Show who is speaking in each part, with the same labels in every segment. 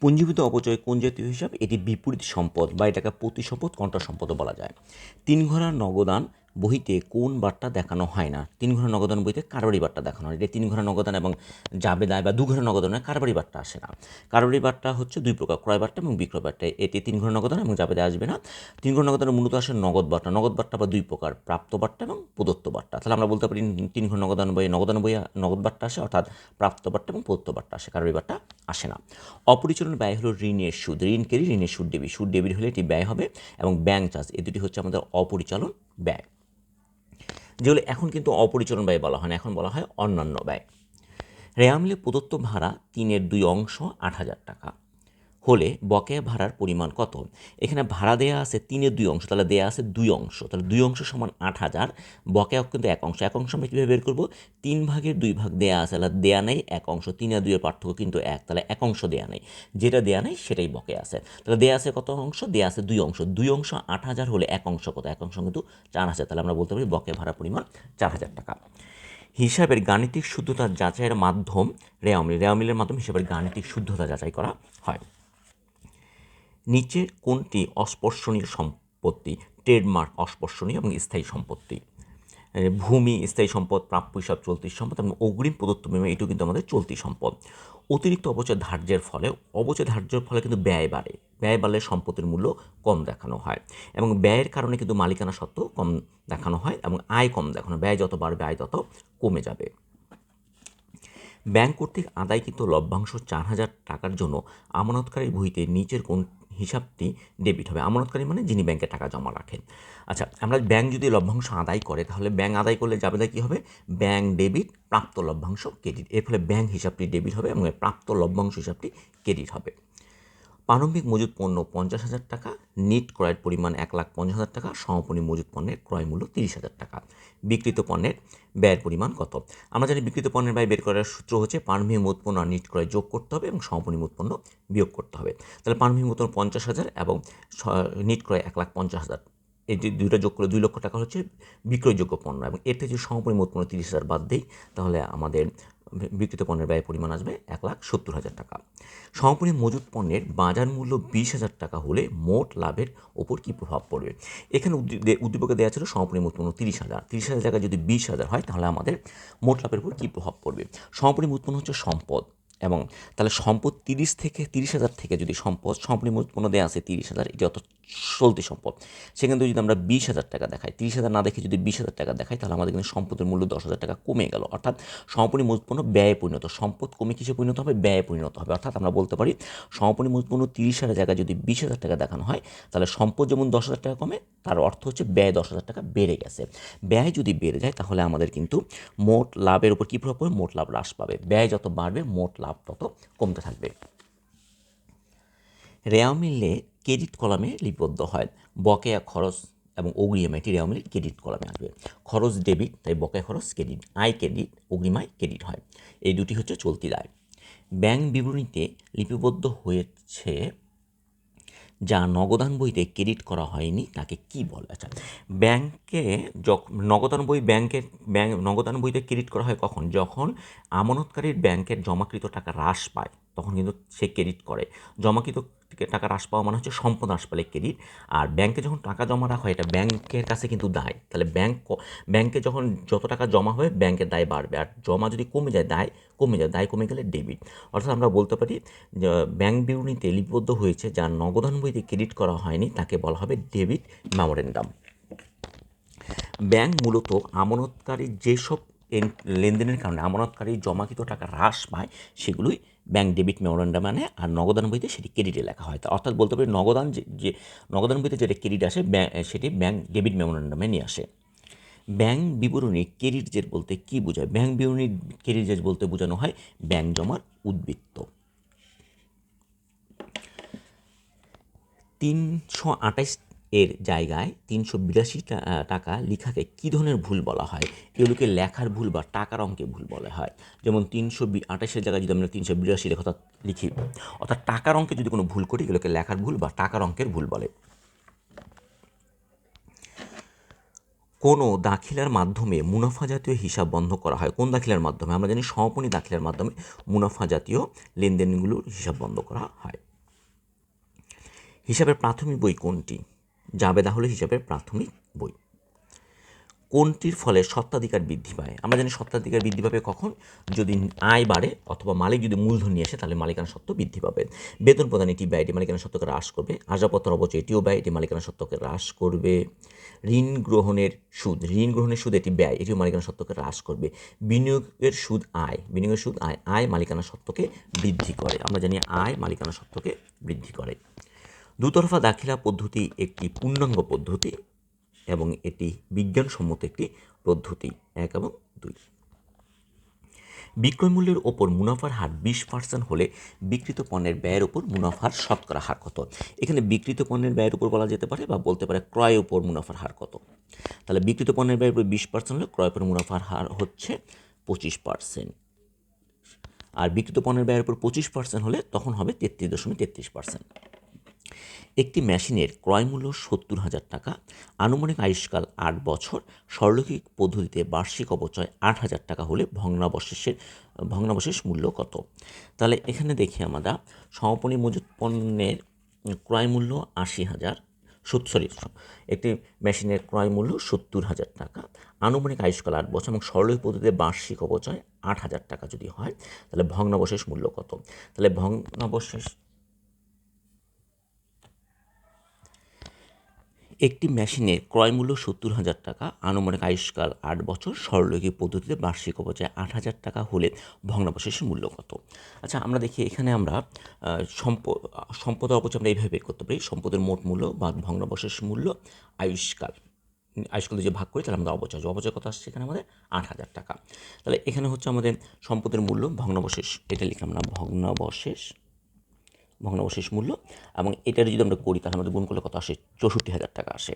Speaker 1: পুঞ্জীভূত অপচয় কোন জাতীয় হিসাব? এটি বিপরীত সম্পদ বা এটাকে প্রতিসম্পদ কন্ট্রা সম্পদও বলা যায়। তিন ঘোড়ার নগদান বহিতে কোন বারটা দেখানো হয় না। তিন ঘোড়া নগদান বইতে কারবারি বারটা দেখানো হয়। এটা তিন ঘোড়া নগদান এবং জাবেদায় বা দু ঘোড়া নগদানে কারবারি বারটা আসে না। কারবারি বারটা হচ্ছে দুই প্রকার, ক্রয় বারটা এবং বিক্রয় বারটা এটি তিন ঘোড়া নগদন এবং জাবেদায় আসবে না। তিন ঘোড়া নগদানে মূলত আসে নগদ বারটা নগদ বারটা বা দুই প্রকার, প্রাপ্ত বারটা এবং প্রদত্ত বারটা তাহলে আমরা বলতে পারি তিন ঘোড়া নগদান বই নগদন বই নগদ বারটা আসে, অর্থাৎ প্রাপ্ত বারটা এবং প্রদত্ত বারটা আসে। কারবারি বারটা আসে না। অপরিচালন ব্যয় হলো ঋণের সুদ। ঋণকেরই ঋণের সুদ ডেবিট। সুদ ডেবিট হলে এটি ব্যয় হবে এবং ব্যাংক চার্জ। এ দুটি হচ্ছে আমাদের অপরিচালন ব্যয়। যেগুলো এখন কিন্তু অপরিচলন ব্যয় বলা হয় না, এখন বলা হয় অন্যান্য ব্যয়। রেয়ামলে প্রদত্ত ভাড়া তিনের দুই অংশ আট হাজার টাকা। হলে বকেয়া ভাড়ার পরিমাণ কত? এখানে ভাড়া দেয়া আছে তিনের দুই অংশ, তাহলে দেয়া আছে দুই অংশ। তাহলে দুই অংশ সমান আট হাজার বকেয়া কিন্তু এক অংশ। এক অংশ আমরা কীভাবে বের করব? তিন ভাগের দুই ভাগ দেয়া আছে, তাহলে দেয়া নেই, এক অংশ। তিন আর দুইয়ের পার্থক্য কিন্তু এক, তাহলে এক অংশ দেয়া নেই। যেটা দেয়া নেই, সেটাই বকেয়া আছে। তাহলে দেয়া আছে কত অংশ? দেয়া আছে দুই অংশ। দুই অংশ আট হাজার হলে এক অংশ কত? এক অংশ কিন্তু চার হাজার। তাহলে আমরা বলতে পারি বকেয়া ভাড়া পরিমাণ চার হাজার টাকা। হিসাবের গাণিতিক শুদ্ধতা যাচাইয়ের মাধ্যম রেয়ামিল রেয়ামিলের মাধ্যমে হিসাবের গাণিতিক শুদ্ধতা যাচাই করা হয়। নিচের কোনটি অস্পর্শনীয় সম্পত্তি? ট্রেডমার্ক অস্পর্শনীয় এবং স্থায়ী সম্পত্তি। ভূমি, স্থায়ী সম্পদ, প্রাপ্য হিসাব, চলতি সম্পদ এবং অগ্রিম প্রদত্ত বিমা, এটাও কিন্তু আমাদের চলতি সম্পদ। অতিরিক্ত অবচয় ধার্যের ফলে অবচয় ধার্যের ফলে কিন্তু ব্যয় বাড়ে। ব্যয় বাড়লে সম্পত্তির মূল্য কম দেখানো হয় এবং ব্যয়ের কারণে কিন্তু মালিকানা সত্ত্বেও কম দেখানো হয় এবং আয় কম দেখানো ব্যয় যত বাড়বে, আয় তত কমে যাবে। ব্যাংক কর্তৃক আদায়কৃত লভ্যাংশ চার হাজার টাকার জন্য আমানতকারীর বইতে নিচের কোন হিসাবটি ডেবিট হবে। আমানতকারী মানে যিনি ব্যাংকে টাকা জমা রাখেন। আচ্ছা আমরা ব্যাংক যদি লভ্যাংশ আদায় করে, তাহলে ব্যাংক আদায় করলে যাবে কী হবে? ব্যাংক ডেবিট প্রাপ্ত লভ্যাংশ ক্রেডিট এর ফলে ব্যাংক হিসাবটি ডেবিট হবে এবং প্রাপ্ত লভ্যাংশ হিসাবটি ক্রেডিট হবে। প্রারম্ভিক মজুত পণ্য পঞ্চাশ হাজার টাকা, নিট ক্রয়ের পরিমাণ এক লাখ পঞ্চাশ হাজার টাকা, সমপনী মজুত পণ্যের ক্রয় মূল্য তিরিশ হাজার টাকা। বিক্রিত পণ্যের ব্যয়ের পরিমাণ কত? আমরা জানি বিক্রিত পণ্যের ব্যয় বের করার সূত্র হচ্ছে প্রারম্ভিক মূলত পণ্য আর নিট ক্রয় যোগ করতে হবে এবং সমপনী মূলত পণ্য বিয়োগ করতে হবে। তাহলে প্রারম্ভিক মূলত পণ্য পঞ্চাশ হাজার এবং নিট ক্রয় এক লাখ পঞ্চাশ হাজার। এই যে দুইটা যোগ করলে দুই লক্ষ টাকা হচ্ছে বিক্রয়যোগ্য পণ্য এবং এর থেকে সমপনী পণ্য তিরিশ হাজার বাদ দিই, তাহলে আমাদের বিক্রিত পণ্যের ব্যয় পরিমাণ আসবে এক লাখ সত্তর হাজার টাকা। সমপরি মজুত পণ্যের বাজার মূল্য বিশ হাজার টাকা হলে মোট লাভের ওপর কী প্রভাব পড়বে? এখানে উদ্দীপকে দেওয়া ছিল সমপরি মূলত পণ্য তিরিশ হাজার। তিরিশ হাজার জায়গায় যদি বিশ হাজার হয়, তাহলে আমাদের মোট লাভের উপর কী প্রভাব পড়বে? সমপরি উৎপন্ন হচ্ছে সম্পদ। এবং তাহলে সম্পদ তিরিশ থেকে তিরিশ হাজার থেকে যদি সম্পদ সম্পূর্ণ উৎপন্ন দেওয়া আছে তিরিশ হাজার, এটি অত চলতি সম্পদ। সেখান থেকে যদি আমরা বিশ হাজার টাকা দেখাই, তিরিশ হাজার না দেখে যদি বিশ হাজার টাকা দেখাই, তাহলে আমাদের কিন্তু সম্পদের মূল্য দশ হাজার টাকা কমে গেল। অর্থাৎ সম্পূর্ণ উৎপন্ন ব্যয়ে পরিণত, সম্পদ কমে কিসে পরিণত হবে? ব্যয়ে পরিণত হবে। অর্থাৎ আমরা বলতে পারি সম্পূর্ণ উৎপন্ন তিরিশ হাজার জায়গায় যদি বিশ হাজার টাকা দেখানো হয়, তাহলে সম্পদ যেমন দশ হাজার টাকা কমে, তার অর্থ হচ্ছে ব্যয় দশ হাজার টাকা বেড়ে গেছে। ব্যয় যদি বেড়ে যায়, তাহলে আমাদের কিন্তু মোট লাভের উপর কী প্রভাব পড়বে? মোট লাভ হ্রাস পাবে। ব্যয় যত বাড়বে, মোট লাভ তত কমতে থাকবে। রেয়ামিলে ক্রেডিট কলামে লিপিবদ্ধ হয়। বকেয়া খরচ এবং অগ্রিম এটি রেয়া মিলে ক্রেডিট কলামে আসবে। খরচ ডেবিট, তাই বকেয়া খরচ ক্রেডিট, আয় ক্রেডিট অগ্রিমায় ক্রেডিট হয়। এই দুটি হচ্ছে চলতি দায়। ব্যাংক বিবরণীতে লিপিবদ্ধ হয়েছে যা নগদান বইতে ক্রেডিট করা হয়নি, তাকে কি বলে আচ্ছা ব্যাংকে যখন নগদান বই ব্যাংকের ব্যাংক নগদান বইতে ক্রেডিট করা হয় কখন? যখন আমানতকারীর ব্যাংকের জমাকৃত টাকা হ্রাস পায়, তখন কিন্তু সে ক্রেডিট করে। জমাকৃত টাকা হ্রাস পাওয়া মানে হচ্ছে সম্পদ হ্রাস পেলে ক্রেডিট আর ব্যাংকে যখন টাকা জমা রাখা হয়, এটা ব্যাংকের কাছে কিন্তু দায়। তাহলে ব্যাংক ব্যাংকে যখন যত টাকা জমা হবে ব্যাংকের দায় বাড়বে। আর জমা যদি কমে যায়, দায় কমে যায়, দায় কমে গেলে ডেবিট অর্থাৎ আমরা বলতে পারি ব্যাংক বিবরণীতে লিপিবদ্ধ হয়েছে যা নগদান বইতে ক্রেডিট করা হয়নি, তাকে বলা হবে ডেবিট মেমোরেন্ডাম ব্যাংক মূলত আমানতকারীর যেসব লেনদেনের কারণে, আমানতকারীর জমাকৃত টাকা হ্রাস পায়, সেগুলোই ব্যাংক ডেবিট মেমোরেন্ডাম মানে আর নগদান বইতে সেটি ক্রেডিটে লেখা হয়। অর্থাৎ বলতে পারি নগদান যে যে, নগদান বইতে যেটা ক্রেডিট আসে সেটি ব্যাংক ডেবিট মেমোরেন্ডামে নিয়ে আসে। ব্যাংক বিবরণী ক্রেডিট জেট বলতে কী বোঝায়? ব্যাংক বিবরণী ক্রেডিট জেট বলতে বোঝানো হয় ব্যাংক জমার উদ্বৃত্ত। তিনশো আঠাশ এর জায়গায় তিনশো বিরাশি টাকা লেখাকে কী ধরনের ভুল বলা হয়? এগুলোকে লেখার ভুল বা টাকার অঙ্কে ভুল বলা হয়। যেমন তিনশো আঠাশের জায়গায় যদি আমরা তিনশো বিরাশি লেখা লিখি, অর্থাৎ টাকার অঙ্কে যদি কোনো ভুল করি, এগুলোকে লেখার ভুল বা টাকার অঙ্কের ভুল বলে। কোনো দাখিলার মাধ্যমে মুনাফা জাতীয় হিসাব বন্ধ করা হয়। কোন দাখিলার মাধ্যমে? আমরা জানি সমাপনী দাখিলার মাধ্যমে মুনাফা জাতীয় লেনদেনগুলোর হিসাব বন্ধ করা হয়। হিসাবের প্রাথমিক বই কোনটি? জাবেদা হলো হিসাবের প্রাথমিক বই। কোনটির ফলে সত্ত্বাধিকার বৃদ্ধি পায়? আমরা জানি সত্ত্বাধিকার বৃদ্ধি পাবে কখন? যদি আয় বাড়ে অথবা মালিক যদি মূলধন নিয়ে আসে, তাহলে মালিকানা সত্ত্ব বৃদ্ধি পাবে। বেতন প্রদান এটি ব্যয়, এটি মালিকানা সত্ত্বকে হ্রাস করবে। আজাপত্র অবচয়, এটিও ব্যয়, এটি মালিকানা সত্ত্বকে হ্রাস করবে। ঋণ গ্রহণের সুদ, ঋণ গ্রহণের সুদ, এটি ব্যয়, এটিও মালিকানা সত্ত্বকে হ্রাস করবে। বিনিয়োগের সুদ আয়, বিনিয়োগের সুদ আয় আয় মালিকানা সত্ত্বকে বৃদ্ধি করে। আমরা জানি আয় মালিকানা সত্ত্বকে বৃদ্ধি করে। দুতরফা দাখিলা পদ্ধতি একটি পূর্ণাঙ্গ পদ্ধতি এবং এটি বিজ্ঞানসম্মত একটি পদ্ধতি। এক এবং দুই। বিক্রয় মূল্যের ওপর মুনাফার হার বিশ পার্সেন্ট হলে বিক্রিত পণ্যের ব্যয়ের উপর মুনাফার শতকরা হার কত? এখানে বিক্রিত পণ্যের ব্যয়ের উপর বলা যেতে পারে বা বলতে পারে ক্রয় উপর মুনাফার হার কত? তাহলে বিক্রিত পণ্যের ব্যয়ের উপর বিশ পার্সেন্ট হলে ক্রয় উপর মুনাফার হার হচ্ছে পঁচিশ পার্সেন্ট আর বিক্রিত পণ্যের ব্যয়ের উপর পঁচিশ পার্সেন্ট হলে তখন হবে তেত্রিশ দশমিক তেত্রিশ পার্সেন্ট একটি মেশিনের ক্রয়মূল্য সত্তর হাজার টাকা, আনুমানিক আয়ুষ্কাল আট বছর সরলৌকিক পদ্ধতিতে বার্ষিক অপচয় আট হাজার টাকা হলে ভগ্নাবশেষের, ভগ্নাবশেষ মূল্য কত? তাহলে এখানে দেখি আমরা সমাপনী মজুত পণ্যের ক্রয় মূল্য আশি হাজার সরি একটি মেশিনের ক্রয় মূল্য সত্তর হাজার টাকা, আনুমানিক আয়ুষ্কাল আট বছর এবং সরলৌকিক পদ্ধতিতে বার্ষিক অপচয় আট হাজার টাকা যদি হয়, তাহলে ভগ্নাবশেষ মূল্য কত? তাহলে ভগ্নাবশেষ একটি মেশিনের ক্রয় মূল্য সত্তর হাজার টাকা, আনুমানিক আয়ুষ্কাল আট বছর সরলৌকিক পদ্ধতিতে বার্ষিক অপচয় আট হাজার টাকা হলে ভগ্নাবশেষের মূল্য কত? আচ্ছা আমরা দেখি এখানে আমরা সম্পদ সম্পদ অপচয় আমরা এইভাবে করতে পারি। সম্পদের মোট মূল্য বা ভগ্নাবশেষ মূল্য, আয়ুষ্কাল। আয়ুষ্কাল যে ভাগ করি তাহলে আমাদের অপচয় অপচয় কত আসছে এখানে আমাদের? আট হাজার টাকা। তাহলে এখানে হচ্ছে আমাদের সম্পদের মূল্য ভগ্নাবশেষ, এটা লিখলাম না, ভগ্নাবশেষ। ভগ্নাবশেষ মূল্য এবং এটার যদি আমরা করি, তাহলে আমাদের গুণ করলে কত আসে চৌষট্টি হাজার টাকা আসে,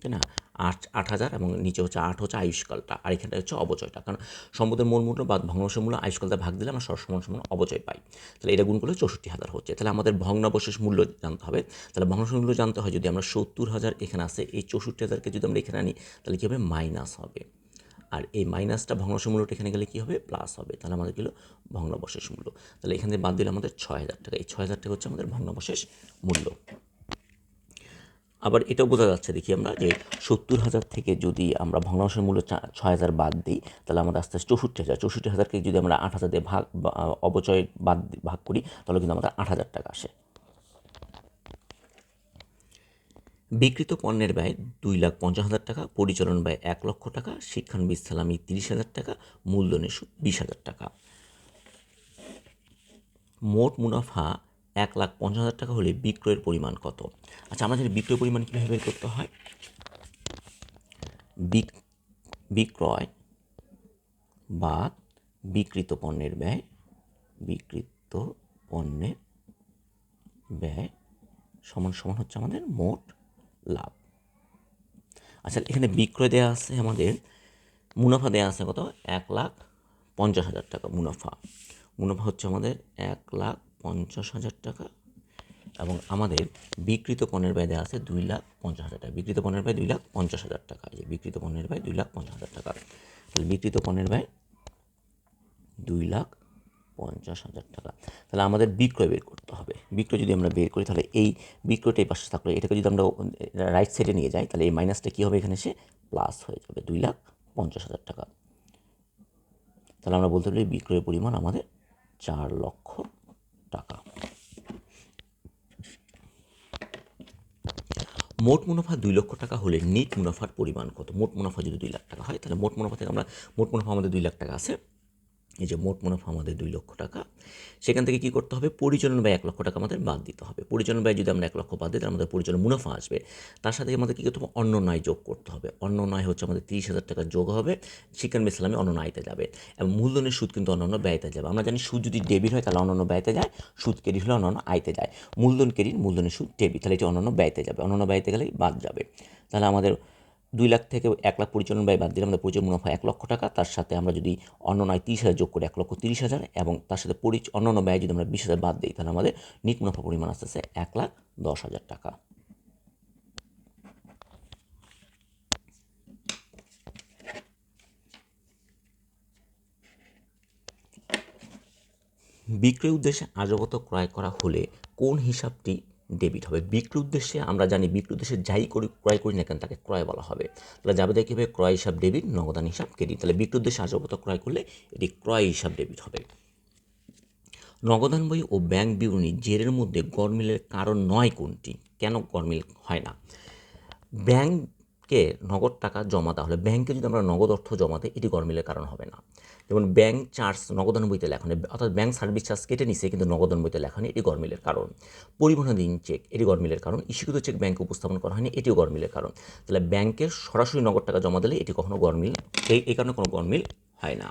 Speaker 1: তাই না? আট আট হাজার এবং নিচে হচ্ছে আট হচ্ছে আয়ুষ্কালটা আর এখানে হচ্ছে অবচয়টা। কারণ সম্পদের মূল মূল্য বা ভগ্নাবশেষ মূল্য আয়ুষ্কালটা ভাগ দিলে আমরা সমান সমান অবচয় পাই। তাহলে এটা গুণ করলে চৌষট্টি হাজার হচ্ছে। তাহলে আমাদের ভগ্নাবশেষ মূল্য জানতে হবে। তাহলে ভগ্নাবশেষ মূল্য জানতে হয় যদি আমরা সত্তর হাজার এখানে আসে, এই চৌষট্টি হাজারকে যদি আমরা এখানে আনি, তাহলে কী হবে? মাইনাস হবে। আর এই মাইনাসটা ভগ্নাবশেষ মূল্যটা এখানে গেলে কী হবে? প্লাস হবে। তাহলে আমাদের গেলো ভগ্নাবশেষ মূল্য। তাহলে এখানে বাদ দিলে আমাদের ছয় হাজার টাকা। এই ছয় হাজার টাকা হচ্ছে আমাদের ভগ্নাবশেষ মূল্য। আবার এটাও বোঝা যাচ্ছে, দেখি আমরা, যে সত্তর হাজার থেকে যদি আমরা ভগ্নাংশের মূল্য ছয় হাজার বাদ দিই, তাহলে আমাদের আস্তে আস্তে চৌষট্টি হাজার চৌষট্টি হাজারকে যদি আমরা আট হাজার দিয়ে ভাগ অবচয় বাদ ভাগ করি, তাহলে কিন্তু আমাদের আট হাজার টাকা আসে। বিকৃত পণ্যের ব্যয় দুই লাখ পঞ্চাশ হাজার টাকা, পরিচালন ব্যয় এক লক্ষ টাকা শিক্ষানবিদ সালামি তিরিশ হাজার টাকা মূলধনের সুদ বিশ হাজার টাকা। মোট মুনাফা এক লাখ পঞ্চাশ হাজার টাকা হলে বিক্রয়ের পরিমাণ কত? আচ্ছা আমাদের বিক্রয় পরিমাণ কীভাবে বের করতে হয়? বিক্রয় বা বিকৃত পণ্যের ব্যয় বিকৃত পণ্যের ব্যয় সমান সমান হচ্ছে আমাদের মোট লাভ। আচ্ছা এখানে বিক্রয় দেওয়া আছে আমাদের, মুনাফা দেওয়া আছে কত? এক লাখ পঞ্চাশ হাজার টাকা মুনাফা। মুনাফা হচ্ছে আমাদের এক লাখ পঞ্চাশ হাজার টাকা এবং আমাদের বিকৃত পণ্যের ব্যয় দেওয়া আছে দুই লাখ পঞ্চাশ হাজার টাকা। বিকৃত পণ্যের ব্যয় দুই লাখ পঞ্চাশ হাজার টাকা। এই যে বিকৃত পণ্যের ব্যয় দুই লাখ পঞ্চাশ হাজার টাকা। তাহলে বিকৃত পণ্যের ব্যয় দুই লাখ পঞ্চাশ হাজার টাকা। তাহলে আমাদের বিক্রয় বের করতে হবে। বিক্রয় যদি আমরা বের করি, তাহলে এই বিক্রয়টা এই পাশে থাকলে। এটাকে যদি আমরা রাইট সাইডে নিয়ে যাই, তাহলে এই মাইনাসটা কী হবে এখানে এসে? প্লাস হয়ে যাবে দুই লাখ পঞ্চাশ হাজার টাকা। তাহলে আমরা বলতে পারি বিক্রয়ের পরিমাণ আমাদের চার লক্ষ টাকা। মোট মুনাফা দুই লক্ষ টাকা হলে নেট মুনাফার পরিমাণ কত? মোট মুনাফা যদি দুই লাখ টাকা হয়, তাহলে মোট মুনাফা থেকে আমরা, মোট মুনাফা আমাদের দুই লাখ টাকা আছে। এই যে মোট মুনাফা আমাদের দুই লক্ষ টাকা, সেখান থেকে কী করতে হবে? পরিচালন ব্যয় এক লক্ষ টাকা আমাদের বাদ দিতে হবে। পরিচালন ব্যয় যদি আমরা এক লক্ষ বাদ দিই, তাহলে আমাদের পরিচালন মুনাফা আসবে। তার সাথে আমাদের কী করতে হবে? অন্য নয় যোগ করতে হবে। অন্য নয় হচ্ছে আমাদের তিরিশ হাজার টাকা যোগ হবে। শিক্ষান ইসলামে অন্য নয়তে যাবে। এবং মূলধনের সুদ কিন্তু অন্যান্য ব্যয়তে যাবে। আমরা জানি সুদ যদি ডেবিট হয়, তাহলে অন্যান্য ব্যয়তে যায়। সুদ কেরি হলে অন্যান্য আয়তে যায়। মূলধন ক্রেডিট, মূলধনের সুদ ডেবিট, তাহলে এটি অন্যান্য ব্যয়তে যাবে। অন্যান্য ব্যয়তে গেলেই বাদ যাবে। তাহলে আমাদের দুই লাখ থেকে এক লাখ পরিচালন ব্যয় বাদ দিলে আমাদের পরিচালন মুনাফা এক লক্ষ টাকা। তার সাথে আমরা যদি অন্য নয় তিরিশ হাজার যোগ করি এক লক্ষ তিরিশ হাজার এবং তার সাথে পরি অন্য ব্যয় যদি আমরা বিশ হাজার বাদ দিই, তাহলে আমাদের নিট মুনাফা পরিমাণ আসতেছে এক লাখ দশ হাজার টাকা। বিক্রয় উদ্দেশ্যে আজগত ক্রয় করা হলে কোন হিসাবটি ডেবিট হবে। বিক্রি উদ্দেশ্যে আমরা জানি বিক্রি উদ্দেশ্যে যাই করি, ক্রয় করি না কেন তাকে ক্রয় বলা হবে। তাহলে যাবে দেখি হবে ক্রয় হিসাব ডেবিট নগদান হিসাব ক্রেডিট তাহলে বিক্রি উদ্দেশ্যে আসবাবপত্র ক্রয় করলে এটি ক্রয় হিসাব ডেবিট হবে। নগদান বই ও ব্যাংক বিবরণী জেরের মধ্যে গরমিলের কারণ নয় কোনটি? কেন গরমিল হয় না? ব্যাংকে নগদ টাকা জমা দেওয়া হলে ব্যাংকে যদি আমরা নগদ অর্থ জমা দিই, এটি গরমিলের কারণ হবে না। যেমন ব্যাংক চার্জ নগদান বইতে লেখা নেই অর্থাৎ ব্যাংক সার্ভিস চার্জ কেটে নিছে, কিন্তু নগদান বইতে লেখা নেই এটি গরমিলের কারণ। পরিবহনাধীন চেক, এটি গরমিলের কারণ। ইস্যুকৃত চেক ব্যাংকে উপস্থাপন করা হয়নি, এটিও গরমিলের কারণ। তাহলে ব্যাংকের সরাসরি নগদ টাকা জমা দিলে এটি কখনো গরমিল এই এই কারণে কোনো গরমিল হয় না।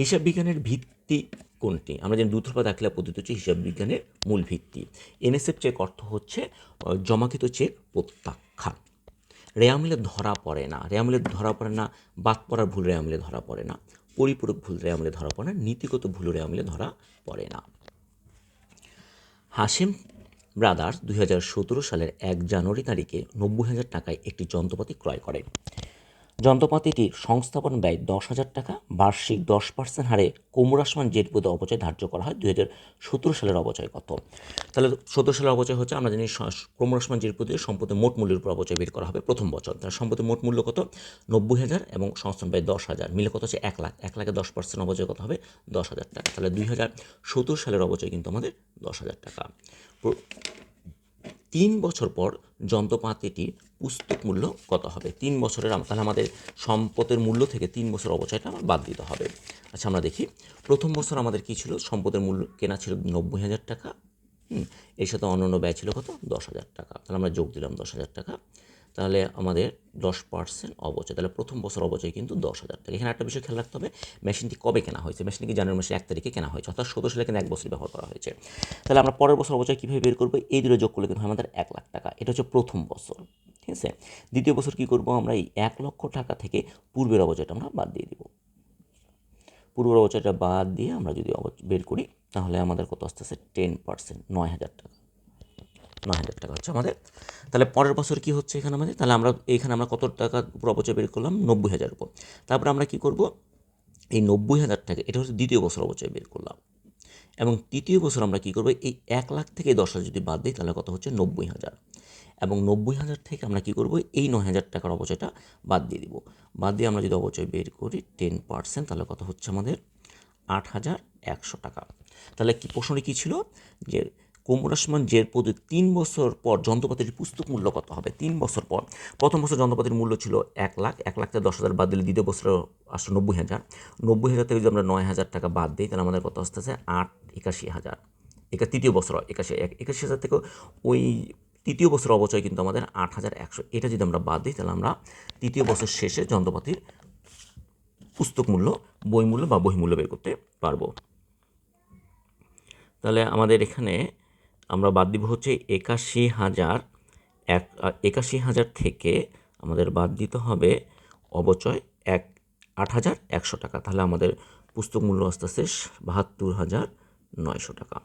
Speaker 1: হিসাব বিজ্ঞানের ভিত্তি কোনটি? আমরা জানি দুতরফা দাখিলা পদ্ধতি হচ্ছে হিসাব বিজ্ঞানের মূল ভিত্তি। এনএসএফ চেক অর্থ হচ্ছে জমাকৃত চেক প্রত্যাখ্যান। রেয়ামিলে ধরা পড়ে না। রেয়ামিলে ধরা পড়ে না, বাদ পড়ার ভুল রেয়ামিলে ধরা পড়ে না। পরিপূরক ভুল রেয়ামিলে ধরা পড়ে না, নীতিগত ভুল রেয়ামিলে ধরা পড়ে না। হাসিম ব্রাদার্স দুই হাজার সতেরো সালের এক জানুয়ারি তারিখে নব্বই হাজার টাকায় একটি যন্ত্রপাতি ক্রয় করে। যন্ত্রপাতিটির সংস্থাপন ব্যয় দশ হাজার টাকা, বার্ষিক দশ পার্সেন্ট হারে কোমরাসমান জেট পদে অপচয় ধার্য করা হয় দুই হাজার সতেরো সালের অপচয় কত? তাহলে সতেরো সালের অপচয় হচ্ছে আমরা জানি কোমরাসমান জেট পদে সম্পদের মোট মূল্যের উপর অপচয় বের করা হবে প্রথম বছর। তার সম্পদের মোট মূল্য কত? নব্বই হাজার এবং সংস্থান ব্যয় দশ হাজার। মিলে কত হচ্ছে এক লাখ। এক লাখে দশ পার্সেন্ট অপচয় কত হবে? দশ হাজার টাকা। তাহলে দুই হাজার সতেরো সালের অপচয় কিন্তু আমাদের দশ হাজার টাকা। তিন বছর পর যন্ত্রপাতিটির পুস্তক মূল্য কত হবে? তিন বছরের তাহলে আমাদের সম্পদের মূল্য থেকে তিন বছর অবচয়টা আমার বাদ দিতে হবে। আচ্ছা আমরা দেখি। প্রথম বছর আমাদের কী ছিল? সম্পদের মূল্য কেনা ছিল নব্বই হাজার টাকা। এর সাথে অন্যান্য ব্যয় ছিল কত? দশ হাজার টাকা। তাহলে আমরা যোগ দিলাম দশ হাজার টাকা। তাহলে আমাদের দশ পার্সেন্ট অবচয় তাহলে প্রথম বছর অবচয় কিন্তু দশ হাজার টাকা। এখানে একটা বিষয় খেয়াল রাখতে হবে, মেশিনটি কবে কেনা হয়েছে? মেশিনটি জানুয়ারি মাসের এক তারিখে কেনা হয়েছে? অর্থাৎ সতেরো সালে কিন্তু এক বছর ব্যবহার করা হয়েছে। তাহলে আমরা পরের বছর অবচয় কীভাবে বের করব? এই দুটো যোগ করলে কিন্তু আমাদের এক লাখ টাকা। এটা হচ্ছে প্রথম বছর, ঠিক আছে? দ্বিতীয় বছর কী করব আমরা? এই এক লক্ষ টাকা থেকে পূর্বের অবচয়টা আমরা বাদ দিয়ে দিব। পূর্বের অবচয়টা বাদ দিয়ে আমরা যদি বের করি, তাহলে আমাদের কত আসতেছে? টেন পার্সেন্ট নয় হাজার টাকা। নয় হাজার টাকা হচ্ছে আমাদের তাহলে পরের বছর কি হচ্ছে এখানে আমাদের? তাহলে আমরা এখানে আমরা কত টাকা উপর অবচয় বের করলাম? নব্বই হাজার উপর। তারপর আমরা কি করব? এই নব্বই হাজার টাকা, এটা হচ্ছে দ্বিতীয় বছর অবচয় বের করলাম। এবং তৃতীয় বছর আমরা কি করব? এই এক লাখ থেকে দশ হাজার যদি বাদ দিই, তাহলে কত হচ্ছে? নব্বই হাজার। এবং নব্বই হাজার থেকে আমরা কি করব? এই নয় হাজার টাকার অবচয়টা বাদ দিয়ে দিব। বাদ দিয়ে আমরা যদি অবচয় বের করি টেন পার্সেন্ট, তাহলে কত হচ্ছে আমাদের? আট হাজার একশো টাকা। তাহলে কি প্রশ্নটি কী ছিল? যে কোমরাসমান জের পদে তিন বছর পর যন্ত্রপাতির পুস্তক মূল্য কত হবে? তিন বছর পর। প্রথম বছর যন্ত্রপাতির মূল্য ছিল এক লাখ এক লাখ থেকে দশ হাজার বাদ দিলে দ্বিতীয় বছর আসলে নব্বই হাজার। নব্বই হাজার থেকে যদি আমরা নয় হাজার টাকা বাদ দিই, তাহলে আমাদের কত আসতেছে? আট, একাশি হাজার। এটা তৃতীয় বছর একাশি, এক- একাশি হাজার থেকে ওই তৃতীয় বছর অবচয় কিন্তু আমাদের আট হাজার একশো। এটা যদি আমরা বাদ দিই, তাহলে আমরা তৃতীয় বছর শেষে যন্ত্রপাতির পুস্তক মূল্য, বই মূল্য বা বহিমূল্য বের করতে পারব। তাহলে আমাদের এখানে আমরা বাদ দিব হচ্ছে একাশি হাজার এক একাশি হাজার থেকে আমাদের বাদ দিতে হবে অবচয় এক, আট হাজার একশো টাকা। তাহলে আমাদের পুস্তক মূল্য আস্তে আস্তে বাহাত্তর হাজার নয়শো টাকা।